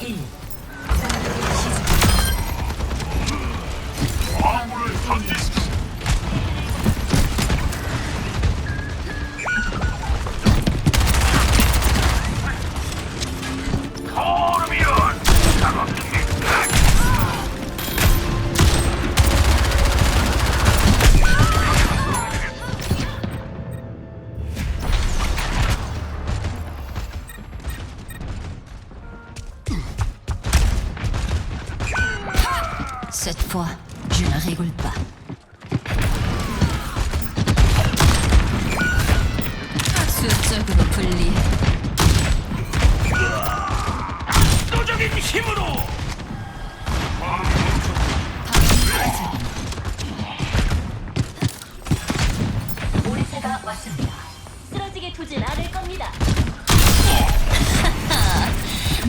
E. Cette fois, je ne rigole pas. 수적으로 분리. 압도적인